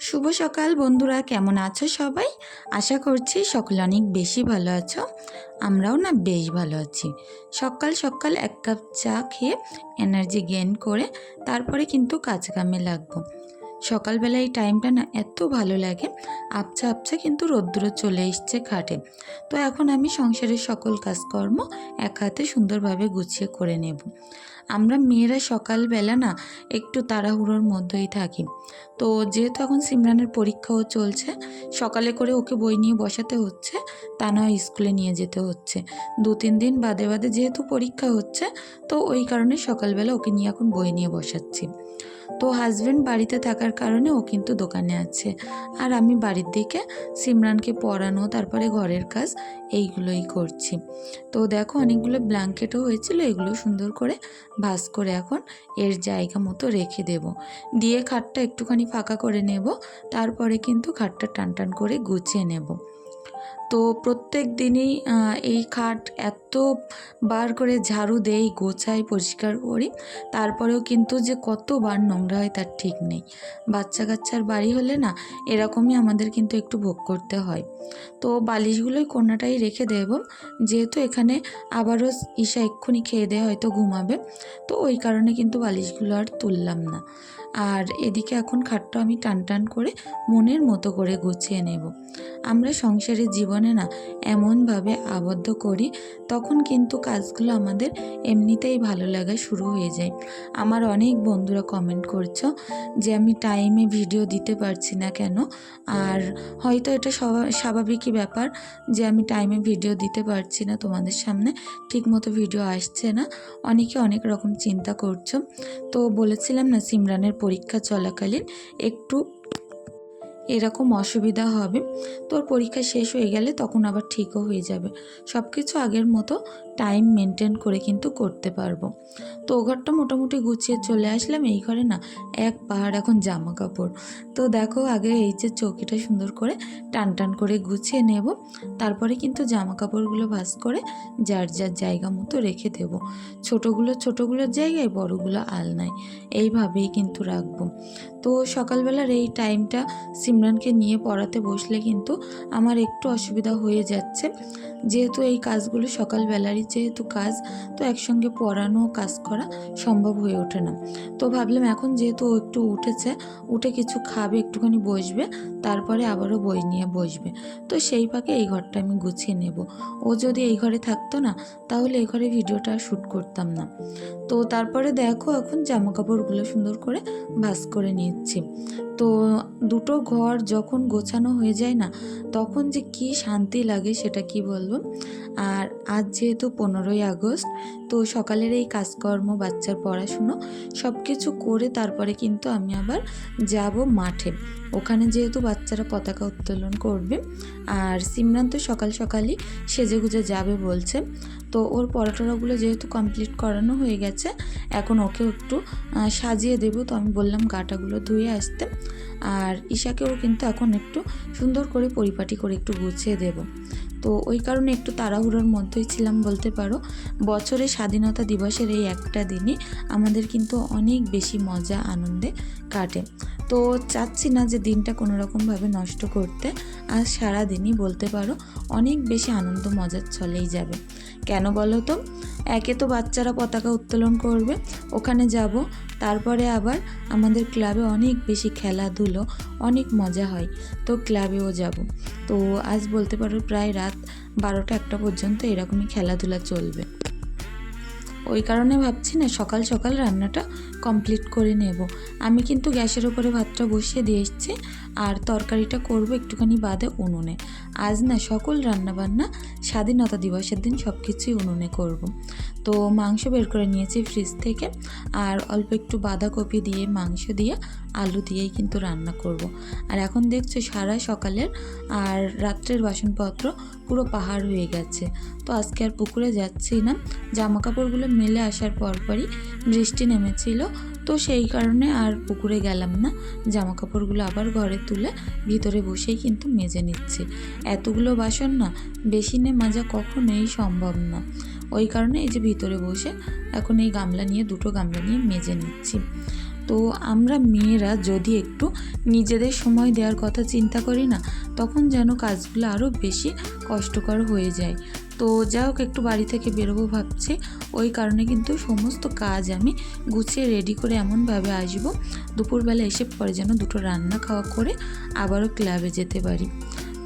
শুভ সকাল বন্ধুরা, কেমন আছো সবাই? আশা করছি সকল অনেক বেশি ভালো আছো, আমরাও না বেশ ভালো আছি। সকাল সকাল এক কাপ চা খেয়ে এনার্জি গেন করে তারপরে কিন্তু কাজ কামে লাগবো। সকালবেলা এই টাইমটা না এত ভালো লাগে আবছা আবছা কিন্তু রৌদ্র চলে এসছে খাটে। তো এখন আমি সংসারের সকল কাজকর্ম এক হাতে সুন্দরভাবে গুছিয়ে করে নেব। আমরা মেয়েরা সকালবেলা না একটু তাড়াহুড়োর মধ্যেই থাকি। তো যেহেতু এখন সিমরানের পরীক্ষাও চলছে, সকালে করে ওকে বই নিয়ে বসাতে হচ্ছে, তা নয় স্কুলে নিয়ে যেতে হচ্ছে। দু তিন দিন বাদে বাদে যেহেতু পরীক্ষা হচ্ছে, তো ওই কারণে সকালবেলা ওকে নিয়ে এখন বই নিয়ে বসাচ্ছি। তো হাজব্যান্ড বাড়িতে থাকার কারণে ও কিন্তু দোকানে আছে। আর আমি বাড়ির দিকে সিমরানকে পড়ানো, তারপরে ঘরের কাজ এইগুলোই করছি। তো দেখো অনেকগুলো ব্ল্যাঙ্কেটও হয়েছিল, এগুলো সুন্দর করে ভাস করে এখন এর জায়গা মতো রেখে দেব। দিয়ে খাটটা একটুখানি ফাঁকা করে নেব, তারপরে কিন্তু খাটটা টান টান করে গুছিয়ে নেব। তো প্রত্যেক দিনই এই খাট এত বার করে ঝাড়ু দেই, গোছাই, পরিষ্কার করি। তারপরেও কিন্তু যে কতবার নোংরা হয় তার ঠিক নেই। বাচ্চা কাচ্চার বাড়ি হলে না, এরকমই আমাদের কিন্তু একটু ভোগ করতে হয়। তো বালিশগুলোই কোনাটাই রেখে দেব। যেহেতু এখানে আবারও ঈশা এক্ষুনি খেয়ে দেয় হয়তো ঘুমাবে, তো ওই কারণে কিন্তু বালিশগুলো আর তুললাম না। আর এদিকে এখন খাটটা আমি টান টান করে মনের মতো করে গুছিয়ে নেব। আমরা সংসারের জীবনে না এমনভাবে আবদ্ধ করি, তখন কিন্তু কাজগুলো আমাদের এমনিতেই ভালো লাগা শুরু হয়ে যায়। আমার অনেক বন্ধুরা কমেন্ট করছ যে, আমি টাইমে ভিডিও দিতে পারছি না কেন? আর হয়তো এটা স্বাভা- স্বাভাবিকই ব্যাপার যে, আমি টাইমে ভিডিও দিতে পারছি না তোমাদের সামনে, ঠিকমতো ভিডিও আসছে না। অনেকে অনেক রকম চিন্তা করছ। তো বলেছিলাম না, সিমরানের পরীক্ষা চলাকালীন একটু এরকম অসুবিধা হবে। তোর পরীক্ষা শেষ হয়ে গেলে তখন আবার ঠিকও হয়ে যাবে। সব কিছু আগের মতো টাইম মেনটেন করে কিন্তু করতে পারব। তো ও ঘরটা মোটামুটি গুছিয়ে চলে আসলাম। এই ঘরে না এক পাহাড় এখন জামা কাপড় তো দেখো আগে এই যে চৌকিটা সুন্দর করে টান টান করে গুছিয়ে নেব। তারপরে কিন্তু জামা কাপড়গুলো ভাস করে যার যার জায়গা মতো রেখে দেব। ছোটোগুলো ছোটোগুলোর জায়গায়, বড়গুলো আলনায়। এইভাবেই কিন্তু রাখব। তো সকালবেলার এই টাইমটা সিমরানকে নিয়ে পড়াতে বসলে কিন্তু আমার একটু অসুবিধা হয়ে যাচ্ছে। যেহেতু এই কাজগুলো সকালবেলারই যেহেতু কাজ, তো একসঙ্গে পড়ানো কাজ করা সম্ভব হয়ে ওঠে না। তো ভাবলাম এখন যেহেতু ও একটু উঠেছে, উঠে কিছু খাবে, একটুখানি বসবে, তারপরে আবারও বই নিয়ে বসবে। তো সেই ফাঁকে এই ঘরটা আমি গুছিয়ে নেব। ও যদি এই ঘরে থাকতো না, তাহলে এই ঘরে ভিডিওটা শ্যুট করতাম না। তো তারপরে দেখো এখন জামা কাপড়গুলো সুন্দর করে ভাঁজ করে নিচ্ছি। তো দুটো ঘর যখন গোছানো হয়ে যায় না, তখন যে কি শান্তি লাগে সেটা কি বলব? আর আজ যেহেতু পনেরোই আগস্ট, তো সকালের এই কাজকর্ম, বাচ্চার পড়াশুনো সব কিছু করে তারপরে কিন্তু আমি আবার যাব মাঠে। ওখানে যেহেতু বাচ্চারা পতাকা উত্তোলন করবে, আর সিমরান তো সকাল সকালই সেজে গুজে যাবে বলছে। তো ওর পরোটাগুলো যেহেতু কমপ্লিট করানো হয়ে গেছে, এখন ওকে একটু সাজিয়ে দেব। তো আমি বললাম গাটাগুলো ধুয়ে আসতে। আর ঈশাকেও কিন্তু এখন একটু সুন্দর করে পরিপাটি করে একটু গুছিয়ে দেব। তো ওই কারণে একটু তাড়াহুড়োর মধ্যেই ছিলাম বলতে পারো। বছরে স্বাধীনতা দিবসের এই একটা দিনই আমাদের কিন্তু অনেক বেশি মজা, আনন্দে কাটে। তো চাচ্ছি না যে দিনটা কোনো রকমভাবে নষ্ট করতে, আর সারা দিনই বলতে পারো অনেক বেশি আনন্দ মজার চলেই যাবে। কেন বলো তো? একে তো বাচ্চারা পতাকা উত্তোলন করবে, ওখানে যাব তারপরে আবার আমাদের ক্লাবে অনেক বেশি খেলাধুলো, অনেক মজা হয়। তো ক্লাবেও যাব। তো আজ বলতে পারো প্রায় রাত বারোটা একটা পর্যন্ত এরকমই খেলাধুলা চলবে। ওই কারণে ভাবছি না, সকাল সকাল রান্নাটা কমপ্লিট করে নেব। আমি কিন্তু গ্যাসের ওপরে ভাতটা বসিয়ে দিয়ে এসেছি, আর তরকারিটা করব একটুখানি বাদে উনুনে। আজ না সকল রান্নাবান্না স্বাধীনতা দিবসের দিন সব কিছুই উনুনে করব। তো মাংস বের করে নিয়েছি ফ্রিজ থেকে। আর অল্প একটু বাঁধাকপি দিয়ে, মাংস দিয়ে, আলু দিয়েই কিন্তু রান্না করব। আর এখন দেখছ সারা সকালের আর রাত্রের বাসনপত্র পুরো পাহাড় হয়ে গেছে। তো আজকে আর পুকুরে যাচ্ছি না। জামা কাপড়গুলো মেলে আসার পরপরই বৃষ্টি নেমেছিল। তো সেই কারণে আর পুকুরে গেলাম না। জামা কাপড়গুলো আবার ঘরে তুলে ভিতরে বসেই কিন্তু মেজে নিচ্ছি। এতগুলো বাসন না, বেশি নে মাজা কখনোই সম্ভব না। ওই কারণে এই যে ভিতরে বসে এখন এই গামলা নিয়ে, দুটো গামলা নিয়ে মেজে নিচ্ছি। তো আমরা মেয়েরা যদি একটু নিজেদের সময় দেওয়ার কথা চিন্তা করি না, তখন যেন কাজগুলো আরও বেশি কষ্টকর হয়ে যায়। তো যা হোক, একটু বাড়ি থেকে বেরোবো ভাবছি। ওই কারণে কিন্তু সমস্ত কাজ আমি গুছিয়ে রেডি করে এমনভাবে আসব। দুপুরবেলা এসে পরে যেন দুটো রান্না খাওয়া করে আবারও ক্লাবে যেতে পারি।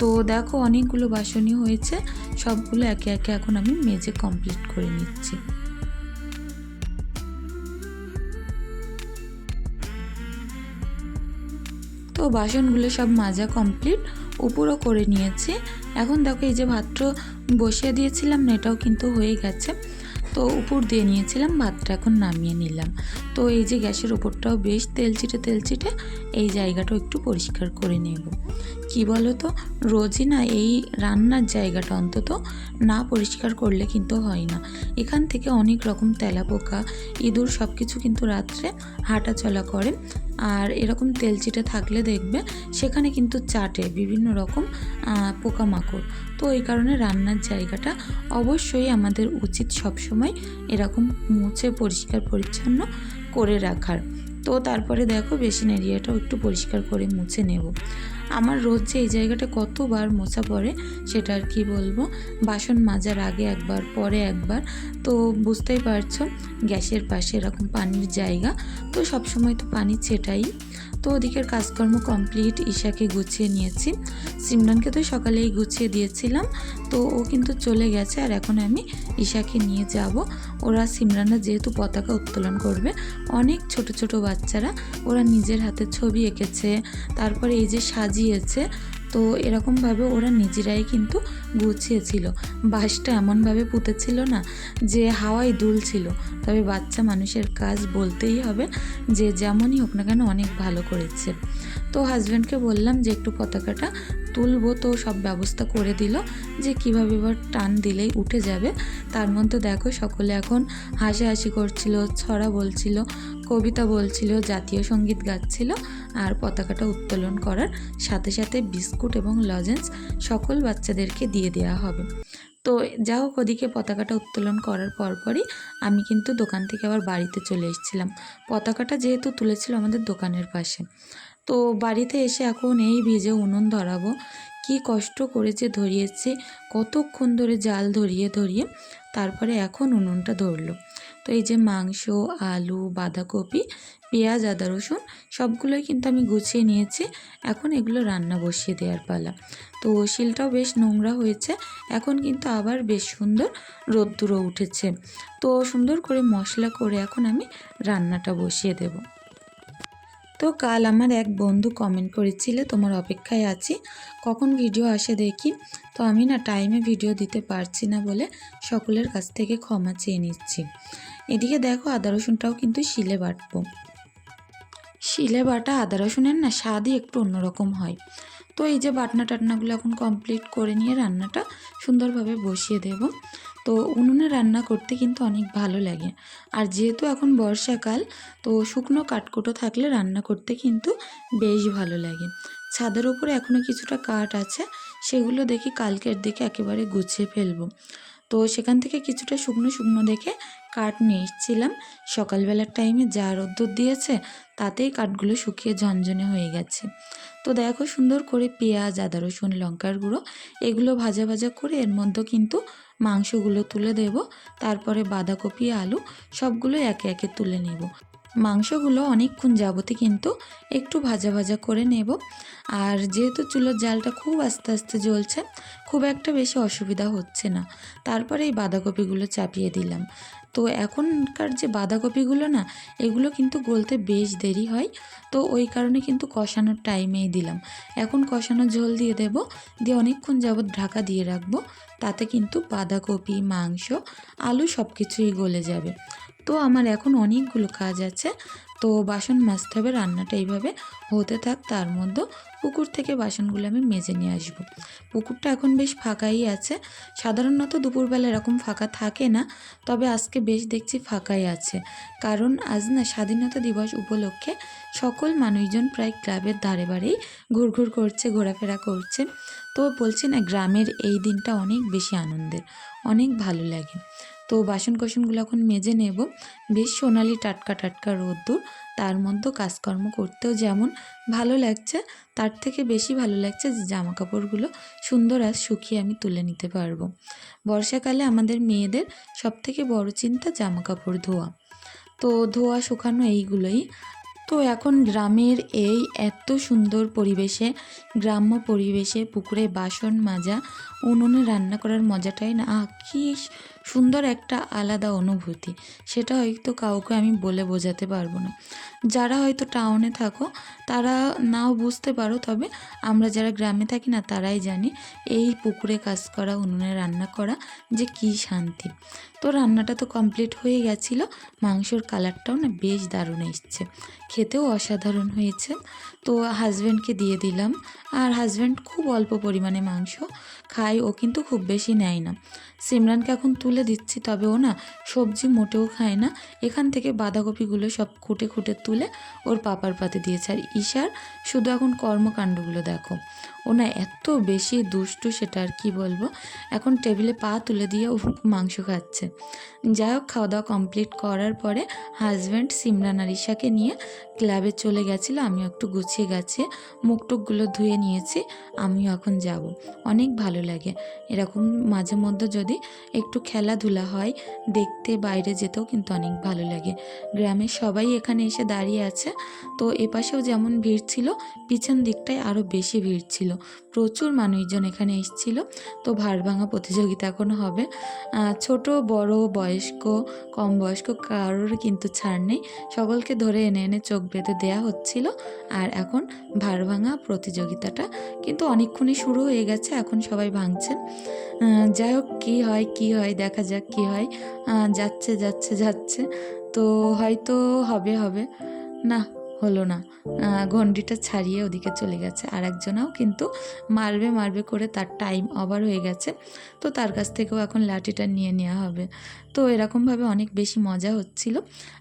তো দেখো অনেকগুলো বাসনই হয়েছে, সবগুলো একে একে এখন আমি মেজে কমপ্লিট করে নিচ্ছি। তো বাসনগুলো সব মাজা কমপ্লিট উপরও করে নিয়েছি। এখন দেখো এই যে ভাতটা বসিয়ে দিয়েছিলাম না এটাও কিন্তু হয়ে গেছে। তো উপর দিয়ে নিয়েছিলাম ভাতটা এখন নামিয়ে নিলাম। তো এই যে গ্যাসের ওপরটাও বেশ তেলচিটে তেলচিটে এই জায়গাটাও একটু পরিষ্কার করে নেব। কি বলো তো রোজই না এই রান্নার জায়গাটা অন্তত না পরিষ্কার করলে কিন্তু হয় না। এখান থেকে অনেক রকম তেলাপোকা, ইঁদুর সব কিছু কিন্তু রাত্রে হাঁটাচলা করে। আর এরকম তেলচিটে থাকলে দেখবে সেখানে কিন্তু চাটে, বিভিন্ন রকম পোকামাকড়। তো এই কারণে রান্নার জায়গাটা অবশ্যই আমাদের উচিত সবসময় এরকম মুছে, পরিষ্কার, পরিচ্ছন্ন করে রাখার। তো তারপরে দেখো বেসিন এরিয়াটাও একটু পরিষ্কার করে মুছে নেব। আমার রোজ যে এই জায়গাটা কতবার মোছা পড়ে সেটা আর কি বলব। বাসন মাজার আগে একবার, পরে একবার। তো বুঝতেই পারছ, গ্যাসের পাশে এরকম পানির জায়গা। তো সব সময় তো পানি ছেটাই। তো ওদিকের কাজকর্ম কমপ্লিট ঈশাকে গুছিয়ে নিয়েছি। সিমরানকে তো সকালেই গুছিয়ে দিয়েছিলাম, তো ও কিন্তু চলে গেছে আর এখন আমি ঈশাকে নিয়ে যাব। ওরা সিমরানরা যেহেতু পতাকা উত্তোলন করবে, অনেক ছোট ছোট বাচ্চারা ওরা নিজের হাতে ছবি এঁকেছে, তারপরে এই যে সাজিয়েছে তো এরকমভাবে ওরা নিজেরাই কিন্তু গুছিয়েছিল। বাঁশটা এমনভাবে পুঁতেছিল না যে হাওয়ায় দুলছিল। তবে বাচ্চা মানুষের কাজ বলতেই হবে যে যেমনই হোক না কেন অনেক ভালো করেছে। তো হাজব্যান্ডকে বললাম যে একটু পতাকাটা তুলবো। তো সব ব্যবস্থা করে দিল যে কীভাবে এবার টান দিলেই উঠে যাবে। তার মধ্যে দেখো সকলে এখন হাসাহাসি করছিল, ছড়া বলছিল। কবিতা বলছিল, জাতীয় সংগীত গাচ্ছিল আর পতাকাটা উত্তোলন করার সাথে সাথে বিস্কুট এবং লজেন্স সকল বাচ্চাদেরকে দিয়ে দেওয়া হবে। তো যা হোক, ওদিকে পতাকাটা উত্তোলন করার পরপরই আমি কিন্তু দোকান থেকে আবার বাড়িতে চলে এসেছিলাম। পতাকাটা যেহেতু তুলেছিল আমাদের দোকানের পাশে। তো বাড়িতে এসে এখন এই ভিজে উনুন ধরাবো। কি কষ্ট করে যে ধরিয়েছি, কতক্ষণ ধরে জাল ধরিয়ে ধরিয়ে তারপরে এখন উনুনটা ধরলো। তো এই যে মাংস, আলু, বাঁধাকপি, পেঁয়াজ, আদা, রসুন সবগুলোই কিন্তু আমি গুছিয়ে নিয়েছি। এখন এগুলো রান্না বসিয়ে দেওয়ার পালা। তো শিলটাও বেশ নোংরা হয়েছে, এখন কিন্তু আবার বেশ সুন্দর রোদ্দুরও উঠেছে। তো সুন্দর করে মশলা করে এখন আমি রান্নাটা বসিয়ে দেবো। তো কাল আমার এক বন্ধু কমেন্ট করেছিলে, তোমার অপেক্ষায় আছি, কখন ভিডিও আসে দেখি? তো আমি না টাইমে ভিডিও দিতে পারছি না বলে সকলের কাছ থেকে ক্ষমা চেয়ে নিচ্ছি। এদিকে দেখো আদা রসুনটাও কিন্তু শিলে বাটবো। শিলে বাটা আদা রসুনের না স্বাদই একটু অন্যরকম হয়। তো এই যে বাটনা টাটনাগুলো এখন কমপ্লিট করে নিয়ে রান্নাটা সুন্দরভাবে বসিয়ে দেব। তো উনুনে রান্না করতে কিন্তু অনেক ভালো লাগে। আর যেহেতু এখন বর্ষাকাল, তো শুকনো কাঠকুটো থাকলে রান্না করতে কিন্তু বেশ ভালো লাগে। ছাদের ওপরে এখনও কিছুটা কাঠ আছে, সেগুলো দেখি কালকের দিকে একেবারে গুছিয়ে ফেলব। তো সেখান থেকে কিছুটা শুকনো শুকনো দেখে কাঠ নিয়ে এসেছিলাম। সকালবেলার টাইমে যা রোদ্দুর দিয়েছে, তাতেই কাঠগুলো শুকিয়ে ঝনঝনে হয়ে গেছে। তো দেখো সুন্দর করে পেঁয়াজ, আদা, রসুন, লঙ্কার গুঁড়ো এগুলো ভাজা ভাজা করে এর মধ্যে কিন্তু মাংসগুলো তুলে দেব। তারপরে বাঁধাকপি, আলু সবগুলো একে একে তুলে নেব। মাংসগুলো অনেকক্ষণ যাবতে কিন্তু একটু ভাজা ভাজা করে নেব। আর যেহেতু চুলোর জালটা খুব আস্তে আস্তে জ্বলছে, খুব একটা বেশি অসুবিধা হচ্ছে না। তারপরে এই বাঁধাকপিগুলো চাপিয়ে দিলাম। তো এখনকার যে বাঁধাকপিগুলো না, এগুলো কিন্তু গলতে বেশ দেরি হয়। তো ওই কারণে কিন্তু কষানোর টাইমেই দিলাম। এখন কষানো ঝোল দিয়ে দেব। দিয়ে অনেকক্ষণ যাবৎ ঢাকা দিয়ে রাখব। তাতে কিন্তু বাঁধাকপি, মাংস, আলু সব কিছুই গলে যাবে। তো আমার এখন অনেকগুলো কাজ আছে। তো বাসন মাজতে হবে, রান্নাটা এইভাবে হতে থাক, তার মধ্যে পুকুর থেকে বাসনগুলো আমি মেজে নিয়ে আসব। পুকুরটা এখন বেশ ফাঁকাই আছে। সাধারণত দুপুরবেলা এরকম ফাঁকা থাকে না, তবে আজকে বেশ দেখছি ফাঁকাই আছে। কারণ আজ না স্বাধীনতা দিবস উপলক্ষে সকল মানুষজন প্রায় ক্লাবের ধারে বাড়েই ঘুরঘুর করছে, ঘোরাফেরা করছে। তো বলছে না, গ্রামের এই দিনটা অনেক বেশি আনন্দের, অনেক ভালো লাগে। তো বাসন কোসনগুলো এখন মেজে নেব। বেশ সোনালি টাটকা টাটকা রোদ্দুর, তার মধ্যে কাজকর্ম করতেও যেমন ভালো লাগছে, তার থেকে বেশি ভালো লাগছে যে জামা কাপড়গুলো সুন্দর আর শুকিয়ে আমি তুলে নিতে পারব। বর্ষাকালে আমাদের মেয়েদের সবথেকে বড় চিন্তা জামা কাপড় ধোয়া। তো ধোয়া, শুকানো এইগুলোই। তো এখন গ্রামের এই এত সুন্দর পরিবেশে, গ্রাম্য পরিবেশে পুকুরে বাসন মাজা, উনুনে রান্না করার মজাটাই না কি সুন্দর একটা আলাদা অনুভূতি। সেটা হয়তো কাউকে আমি বলে বোঝাতে পারব না। যারা হয়তো টাউনে থাকো, তারা নাও বুঝতে পারো, তবে আমরা যারা গ্রামে থাকি না, তারাই জানি এই পুকুরে কাজ করা, উনুনে রান্না করা যে কী শান্তি। তো রান্নাটা তো কমপ্লিট হয়ে গেছিল। মাংসর কালারটাও না বেশ দারুণ এসছে। খেতেও অসাধারণ হয়েছে। তো হাজব্যান্ডকে দিয়ে দিলাম। আর হাজব্যান্ড খুব অল্প পরিমাণে মাংস খায়, ও কিন্তু খুব বেশি নেয় না। সিমরানকে এখন তুলে দিচ্ছি তবে ও না, সবজি মোটেও খায় না। এখান থেকে বাঁধাকপিগুলো সব খুঁটে খুঁটে তুলে ওর পাপার পাতে দিয়েছে। আর ঈশার শুধু এখন কর্মকাণ্ডগুলো দেখো। ও না এত বেশি দুষ্টু সেটা আর কি বলব? এখন টেবিলে পা তুলে দিয়ে ও মাংস খাচ্ছে। যাই হোক খাওয়া দাওয়া কমপ্লিট করার পরে হাজব্যান্ড সিমরান আর ঈশাকে নিয়ে ক্লাবে চলে গেছিল। আমিও একটু গুছিয়ে গাছিয়ে মুখ টুকগুলো ধুয়ে নিয়েছি। আমিও এখন যাব। অনেক ভালো লাগে। এরকম মাঝে মধ্যে যদি একটু খেলাধুলা হয়, দেখতে বাইরে যেতেও কিন্তু অনেক ভালো লাগে। গ্রামের সবাই এখানে এসে দাঁড়িয়ে আছে। তো এপাশেও যেমন ভিড় ছিল, পিছন দিকটায় আরও বেশি ভিড় ছিল। প্রচুর মানুষজন এখানে এসেছিল। তো ভাড় ভাঙা প্রতিযোগিতা এখন হবে। ছোট, বড়, বয়স্ক, কম বয়স্ক কারোর কিন্তু ছাড় নেই। সকলকে ধরে এনে এনে চোখ বেঁধে দেয়া হচ্ছিল। আর এখন ভাড় ভাঙা প্রতিযোগিতাটা কিন্তু অনেকক্ষণই শুরু হয়ে গেছে। এখন সবাই ভাঙছেন যাই হোক, কী হয় কী হয়, দেখা যাক কী হয়। যাচ্ছে যাচ্ছে যাচ্ছে। তো হয়তো হবে হবে। না। হলো না। আহ, ঘন্টিটা ছাড়িয়ে ওদিকে চলে গেছে। আর একজনাও কিন্তু মারবে মারবে করে তার টাইম ওভার হয়ে গেছে। তো তার কাছ থেকেও এখন লাঠিটা নিয়ে নেওয়া হবে। তো এরকমভাবে অনেক বেশি মজা হচ্ছিল।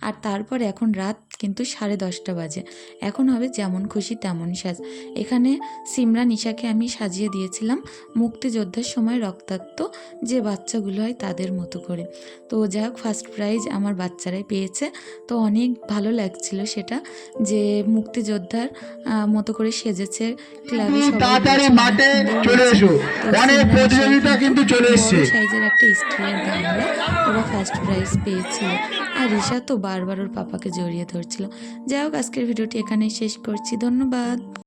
আর তারপর এখন রাত কিন্তু সাড়ে দশটা বাজে। এখন হবে যেমন খুশি তেমন সাজ। এখানে সিমরা নিশাকে আমি সাজিয়ে দিয়েছিলাম মুক্তিযোদ্ধার সময় রক্তাক্ত যে বাচ্চাগুলো হয় তাদের মতো করে। তো যাই হোক ফার্স্ট প্রাইজ আমার বাচ্চারাই পেয়েছে। তো অনেক ভালো লাগছিল সেটা। যে মুক্তিযোদ্ধার মতো করে সেজেছে ক্লাবে তাড়াতাড়ি মাঠে চলে এসো। অনেক প্রতিযোগিতা কিন্তু চলে এসেছে। সাইজের একটা স্টিলের গামলা ওরা ফার্স্ট প্রাইজ পেয়েছিল। আর ঋষা তো বারবার ওর পাপাকে জড়িয়ে ধরছিল। যাই হোক আজকের ভিডিওটি এখানেই শেষ করছি। ধন্যবাদ।